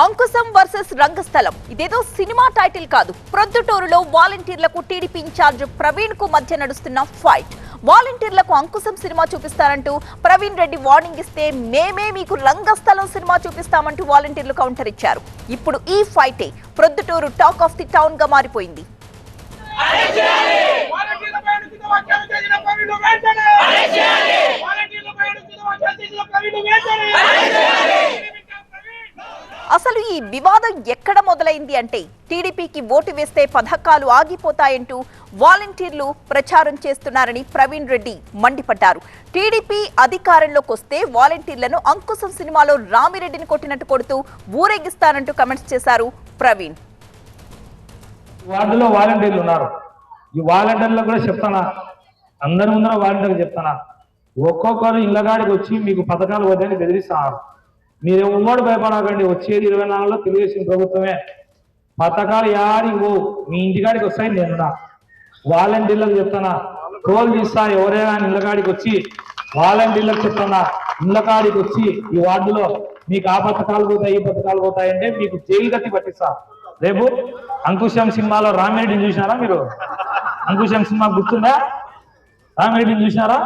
Ankusam versus రంగస్థలం. ఇదేదో cinema title కాదు. ప్రొద్దుటూరులో వాలంటీర్లకు టీడీపీ ఇన్ఛార్జ్ ప్రవీణ్కు మధ్య నడుస్తున్న ఫైట్. వాలంటీర్లకు అంకుశం సినిమా చూపిస్తారంటూ ప్రవీణ్ రెడ్డి వార్నింగ్ ఇస్తే మేమే మీకు రంగస్థలం సినిమా చూపిస్తామంటూ వాలంటీర్లు కౌంటర్ ఇచ్చారు. ఇప్పుడు ఈ ఫైటే ప్రొద్దుటూరు టాక్ ఆఫ్ ది టౌన్గా మారిపోయింది వాలంటీర్లపై అనుచిత వ్యాఖ్యలు చేసిన ప్రవీణ్ వెంటనే వాలంటీర్లపై అనుచిత వ్యాఖ్యలు చేసిన ప్రవీణ్ వెంటనే అసలు ఈ వివాదం ఎక్కడ మొదలైంది అంటే టీడీపీకి ఓటు వేస్తే పథకాలు ఆగిపోతాయంటూ వాలంటీర్లు ప్రచారం చేస్తున్నారని ప్రవీణ్ రెడ్డి మండిపడ్డారు. టీడీపీ అధికారంలోకి వస్తే వాలంటీర్లను అంకుశం సినిమాలో రామిరెడ్డిని కొట్టినట్టు కొడుతూ ఊరేగిస్తానంటూ కమెంట్స్ చేశారు ప్రవీణ్. వార్డులో వాలంటీర్లు ఉన్నారు. ఈ వాలంటీర్లకు కూడా చెప్తానా? అందరి ముందర వాలంటీర్లు చెప్తానా? ఒక్కొక్కరు ఇళ్ళగాడికి వచ్చి మీకు పథకాలు వద్దని బెదిరిస్తున్నారు. మీరు ఉమ్మడి భయపడకండి. వచ్చేది ఇరవై నాలుగులో తెలుగుదేశం ప్రభుత్వమే. పథకాలు యాడికి పోవు మీ ఇంటికాడికి వస్తాయి నేను వాలంటీర్లకు చెప్తానా టోల్ తీస్తా ఎవరైనా ఇళ్ళకాడికి వచ్చి వాలంటీర్లకు చెప్తానా ఇళ్ళకాడికి వచ్చి ఈ వార్డులో మీకు ఆ పథకాలు పోతాయి ఈ పథకాలు పోతాయంటే మీకు జైలు కట్టి పట్టిస్తా. రేపు అంకుశం సినిమాలో రామిరెడ్డిని చూసినారా మీరు? అంకుశం సినిమా గుర్తుందా? రామిరెడ్డిని చూసినారా?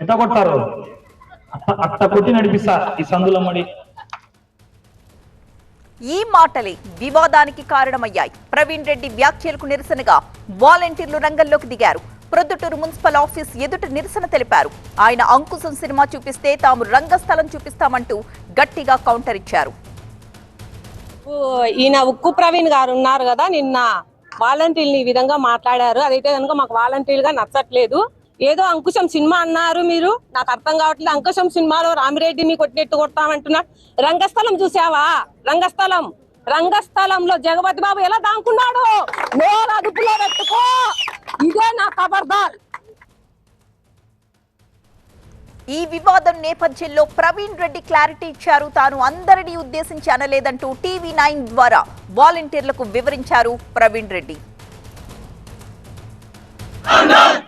ఎంత కొట్టారు అట్ట కొట్టి నడిపిస్తా ఈ సందులమ్మడి ఈ మాటలే వివాదానికి కారణమయ్యాయి. ప్రవీణ్ రెడ్డి వ్యాఖ్యలకు నిరసనగా వాలంటీర్లు రంగంలోకి దిగారు. ప్రొద్దుటూరు మున్సిపల్ ఆఫీస్ ఎదుట నిరసన తెలిపారు. ఆయన అంకుశం సినిమా చూపిస్తే తాము రంగస్థలం చూపిస్తామంటూ గట్టిగా కౌంటర్ ఇచ్చారు. ఓ, ఈయన ఉక్కు ప్రవీణ్ గారు ఉన్నారు కదా నిన్న. వాలంటీర్లు ఈ విధంగా మాట్లాడారు. అదైతే కనుక మాకు వాలంటీర్గా నచ్చట్లేదు. ఏదో అంకుశం సినిమా అన్నారు మీరు? నాకు అర్థం కావట్లేదు. అంకుశం సినిమాలో రామిరెడ్డిని కొట్టినట్టు కొడతామంటున్నాడు రంగస్థలం చూసావా? రంగస్థలం. రంగస్థలంలో జగపతి బాబు ఎలా దాంకున్నాడు? నోరు అదుపులో పెట్టుకో. ఇదే నా ఖబర్దార్ ఈ వివాదం నేపథ్యంలో ప్రవీణ్ రెడ్డి క్లారిటీ ఇచ్చారు. తాను అందరినీ ఉద్దేశించి అనలేదంటూ టీవీ నైన్ ద్వారా వాలంటీర్లకు వివరించారు ప్రవీణ్ రెడ్డి.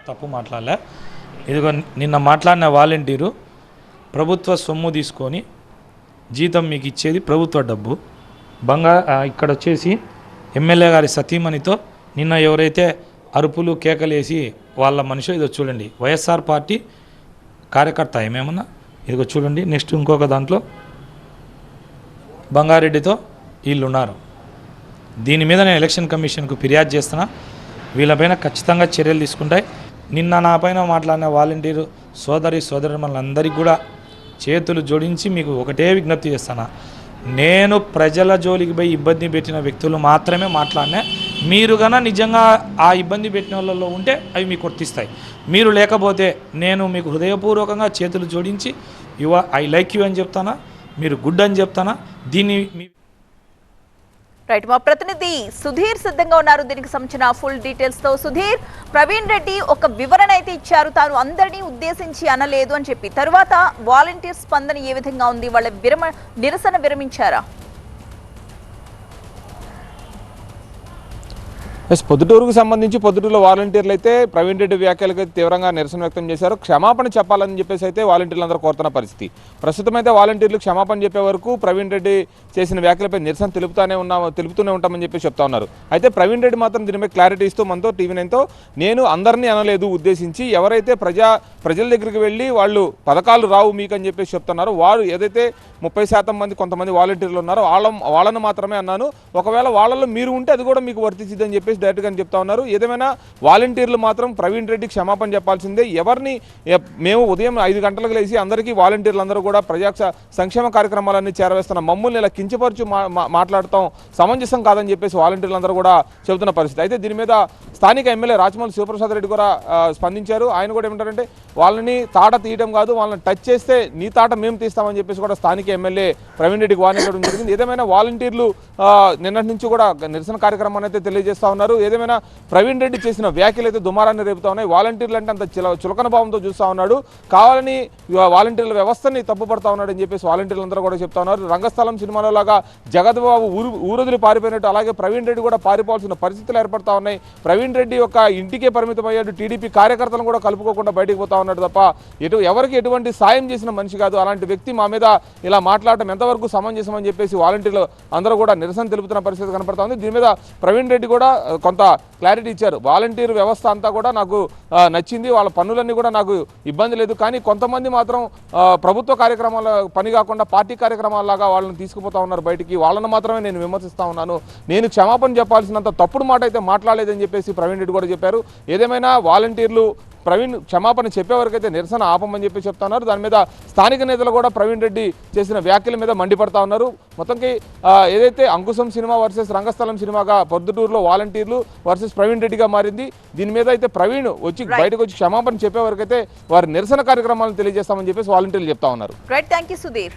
తప్పు మాట్లాడలే. ఇదిగో నిన్న మాట్లాడిన వాలంటీరు ప్రభుత్వ సొమ్ము తీసుకొని జీతం మీకు ఇచ్చేది ప్రభుత్వ డబ్బు. బంగా ఇక్కడ వచ్చేసి ఎమ్మెల్యే గారి సతీమణితో నిన్న ఎవరైతే అరుపులు కేకలేసి వాళ్ళ మనిషి ఇదో చూడండి వైఎస్ఆర్ పార్టీ కార్యకర్త ఏమేమన్నా? ఇదిగో చూడండి నెక్స్ట్ ఇంకొక దాంట్లో బంగారెడ్డితో వీళ్ళు ఉన్నారు దీని మీద నేను ఎలక్షన్ కమిషన్కు ఫిర్యాదు చేస్తున్నా. వీళ్ళపైన ఖచ్చితంగా చర్యలు తీసుకుంటాయి. నిన్న నా పైన మాట్లాడిన వాలంటీరు సోదరి సోదరులందరికీ కూడా చేతులు జోడించి మీకు ఒకటే విజ్ఞప్తి చేస్తాను? నేను ప్రజల జోలికి పోయి ఇబ్బంది పెట్టిన వ్యక్తులు మాత్రమే మాట్లాడినా మీరు గన నిజంగా ఆ ఇబ్బంది పెట్టిన వాళ్ళలో ఉంటే అవి మీకు వర్తిస్తాయి మీరు లేకపోతే నేను మీకు హృదయపూర్వకంగా చేతులు జోడించి యువ ఐ లైక్ యూ అని చెప్తానా? మీరు గుడ్ అని చెప్తానా? దీన్ని మీ రైట్ మా ప్రతినిధి సుధీర్ సిద్ధంగా ఉన్నారు. దీనికి సంబంధించిన ఫుల్ డీటెయిల్స్తో సుధీర్ ప్రవీణ్ రెడ్డి ఒక వివరణ అయితే ఇచ్చారు. తాను అందరినీ ఉద్దేశించి అనలేదు అని చెప్పి. తరువాత వాలంటీర్ స్పందన ఏ విధంగా ఉంది? వాళ్ళ విరమ నిరసన విరమించారా? ఎస్ పొద్దుటూరుకు సంబంధించి పొద్దుటూరులో వాలంటీర్లు అయితే ప్రవీణ్ రెడ్డి వ్యాఖ్యలకు తీవ్రంగా నిరసన వ్యక్తం చేశారు. క్షమాపణ చెప్పాలని చెప్పేసి అయితే వాలంటీర్లందరూ కోరుతున్న పరిస్థితి. ప్రస్తుతం అయితే వాలంటీర్లు క్షమాపణ చెప్పే వరకు ప్రవీణ్ రెడ్డి చేసిన వ్యాఖ్యలపై నిరసన తెలుపుతానే ఉన్నా తెలుపుతూనే ఉంటామని చెప్పి చెప్తా ఉన్నారు. అయితే ప్రవీణ్ రెడ్డి మాత్రం దీనిపై క్లారిటీ ఇస్తూ మనతో టీవీ నైన్తో నేను అందరినీ అనలేదు ఉద్దేశించి ఎవరైతే ప్రజా ప్రజల దగ్గరికి వెళ్ళి వాళ్ళు పథకాలు రావు మీకు అని చెప్పేసి చెప్తున్నారు వారు ఏదైతే ముప్పై శాతం మంది కొంతమంది వాలంటీర్లు ఉన్నారో వాళ్ళ వాళ్ళను మాత్రమే అన్నాను. ఒకవేళ వాళ్ళలో మీరు ఉంటే అది కూడా మీకు వర్తించిద్దని చెప్పేసి డైరెక్ట్గా అని చెప్తా ఉన్నారు. ఏదేమైనా వాలంటీర్లు మాత్రం ప్రవీణ్ రెడ్డి క్షమాపణ చెప్పాల్సిందే. ఎవరిని మేము ఉదయం ఐదు గంటలకు లేచి అందరికీ వాలంటీర్లు అందరూ కూడా ప్రజా సంక్షేమ కార్యక్రమాలన్నీ చేరవేస్తున్న మమ్మల్ని ఇలా కించపరుచు మా- మాట్లాడటం సమంజసం కాదని చెప్పేసి వాలంటీర్లు అందరూ కూడా చెబుతున్న పరిస్థితి. అయితే దీని మీద స్థానిక ఎమ్మెల్యే రాజమౌళి శివప్రసాద్ రెడ్డి కూడా స్పందించారు. ఆయన కూడా ఏమంటారంటే వాళ్ళని తాట తీయడం కాదు వాళ్ళని టచ్ చేస్తే నీ తాట మేము తీస్తామని చెప్పేసి కూడా స్థానిక ఎమ్మెల్యే ప్రవీణ్ రెడ్డికి వార్నింగ్ జరిగింది. ఏదేమైనా వాలంటీర్లు నిన్నటి నుంచి కూడా నిరసన కార్యక్రమాన్ని అయితే తెలియజేస్తా ఉన్నారు. ఉన్నారు ఏదేమైనా ప్రవీణ్ రెడ్డి చేసిన వ్యాఖ్యలు అయితే దుమారాన్ని రేపుతా ఉన్నాయి. వాలంటీర్లు అంటే అంత చిల చులకన భావంతో చూస్తా ఉన్నాడు. కావాలని వాలంటీర్ల వ్యవస్థని తప్పుపడతా ఉన్నాడు అని చెప్పేసి వాలంటీర్లు అందరూ కూడా చెప్తా ఉన్నారు. రంగస్థలం సినిమాలో లాగా జగద్బాబు ఊరు ఊరొదిలి పారిపోయినట్టు అలాగే ప్రవీణ్ రెడ్డి కూడా పారిపోవాల్సిన పరిస్థితులు ఏర్పడతా ఉన్నాయి. ప్రవీణ్ రెడ్డి యొక్క ఇంటికే పరిమితం అయ్యాడు. టీడీపీ కార్యకర్తలను కూడా కలుపుకోకుండా బయటకు పోతా ఉన్నాడు తప్ప ఎటు ఎవరికి ఎటువంటి సాయం చేసిన మనిషి కాదు. అలాంటి వ్యక్తి మా మీద ఇలా మాట్లాడటం ఎంతవరకు సమంజసమని చెప్పేసి వాలంటీర్లు అందరూ కూడా నిరసన తెలుపుతున్న పరిస్థితి కనపడుతుంది దీని మీద ప్రవీణ్ రెడ్డి కూడా కొంత క్లారిటీ ఇచ్చారు. వాలంటీర్ వ్యవస్థ అంతా కూడా నాకు నచ్చింది. వాళ్ళ పనులన్నీ కూడా నాకు ఇబ్బంది లేదు. కానీ కొంతమంది మాత్రం ప్రభుత్వ కార్యక్రమాల పని కాకుండా పార్టీ కార్యక్రమాలలాగా వాళ్ళని తీసుకుపోతా ఉన్నారు బయటికి. వాళ్ళని మాత్రమే నేను విమర్శిస్తా ఉన్నాను. నేను క్షమాపణ చెప్పాల్సినంత తప్పుడు మాట అయితే మాట్లాడలేదని చెప్పేసి ప్రవీణ్ రెడ్డి కూడా చెప్పారు. ఏదేమైనా వాలంటీర్లు ప్రవీణ్ క్షమాపణ చెప్పే వరకు అయితే నిరసన ఆపమని చెప్పి చెప్తా ఉన్నారు దాని మీద స్థానిక నేతలు కూడా ప్రవీణ్ రెడ్డి చేసిన వ్యాఖ్యల మీద మండిపడతా ఉన్నారు. మొత్తంకి ఏదైతే అంకుశం సినిమా వర్సెస్ రంగస్థలం సినిమాగా పొద్దుటూరులో వాలంటీర్లు వర్సెస్ ప్రవీణ్ రెడ్డిగా మారింది దీని మీద అయితే ప్రవీణ్ వచ్చి బయటకు వచ్చి క్షమాపణ చెప్పే వరకు అయితే వారి నిరసన కార్యక్రమాలను తెలియజేస్తామని చెప్పేసి వాలంటీర్లు చెప్తా ఉన్నారు. Right thank you Sudheer